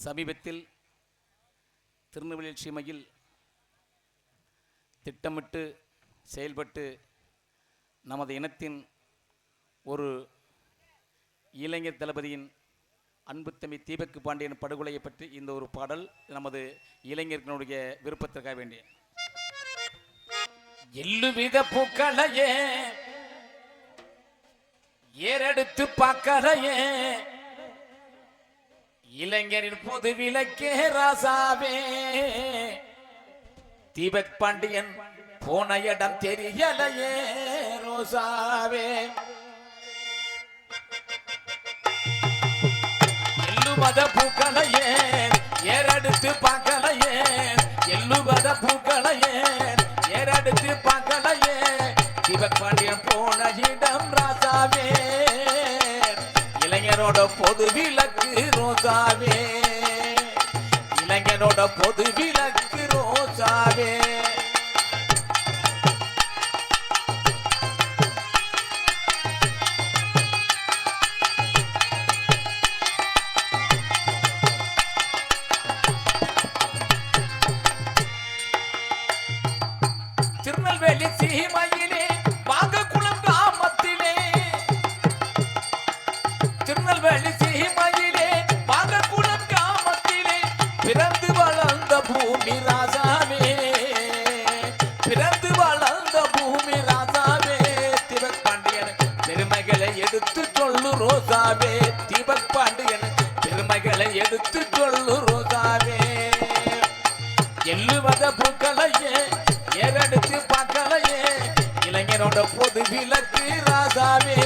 சமீபத்தில் திருநெல்வேலி சீமையில் திட்டமிட்டு செயல்பட்டு நமது இனத்தின் ஒரு இளைஞர் தளபதியின் அன்புத்தம்பி தீபக்கு பாண்டியன் படுகொலையை பற்றி இந்த ஒரு பாடல் நமது இளைஞர்களுடைய விருப்பத்திற்காக வேண்டிய எள்ளுவித பூக்களையே ஏறெடுத்து பார்க்கலையே இளைஞரின் புது விளக்கே ராசாவே. தீபக் பாண்டியன் போன இடம் தெரியலையே ரோசாவே. எள்ளுமத பூக்களையே ஏறெடுத்து பார்க்கலையே. எள்ளுமத பூக்களையே ஏறெடுத்து பார்க்கலையே. தீபக் பாண்டியன் போன இடம் ராசாவே. இளைஞரோட பொது விளக்கு இளைஞரோட பொது விளக்கு ரோசாவே திருநெல்வேலி சீமையிலே எள்ளுவத பூக்களையே ஏறெடுத்து பார்க்கலையே. இளைஞனோட பொது விளக்கு ராசாவே.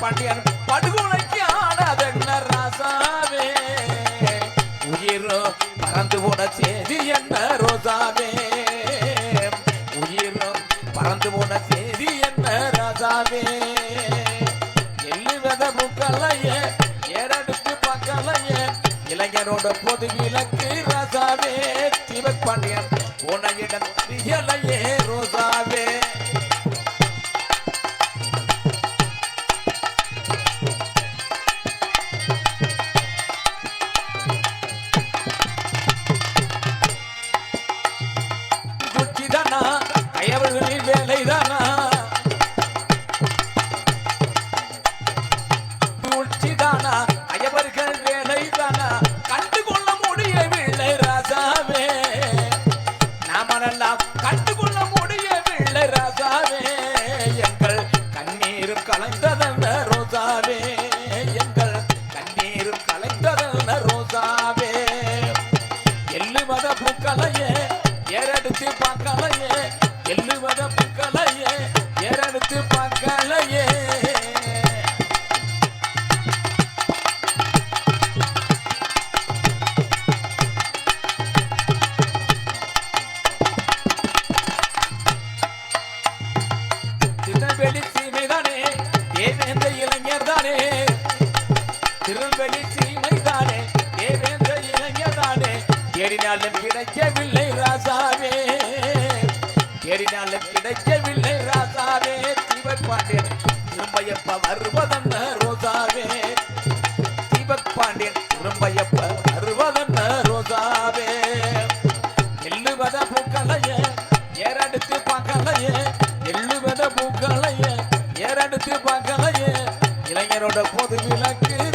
பாண்டியன் படுகொலைக்கு ஆனதென்ன ராசாவே? உயிரோ பறந்து போன செய்தி என்ன ரோசாவே? உயிரோ பறந்து போன செய்தி என்ன ராசாவே? எள்ளு வித புக்கலையே ஏறெடுத்து பார்க்கலையே இளைஞரோட பொது விளக்கு ராசாவே. திவக் பாண்டியன் போன இடம் ரோசாவே. quebra no universo. Tirunelveli சீமைதானே Devendra இளைஞதானே தேடினாலும் கிடைக்கவில்லை ராசாவே. தேடினாலும் கிடைக்கவில்லை ராசாவே தீபக் பாண்டியன் திரும்ப எப்ப வருவதென்ன ரோசாவே. தீபக் பாண்டியன் திரும்ப எப்ப வருவதென்ன ரோசாவே. எள்ளுவத பூக்களையே ஏறடுத்து பார்க்கலையே. எள்ளுவத பூக்களையே ஏறடுத்து பார்க்கலையே. இளைஞரோட பொது விளக்கு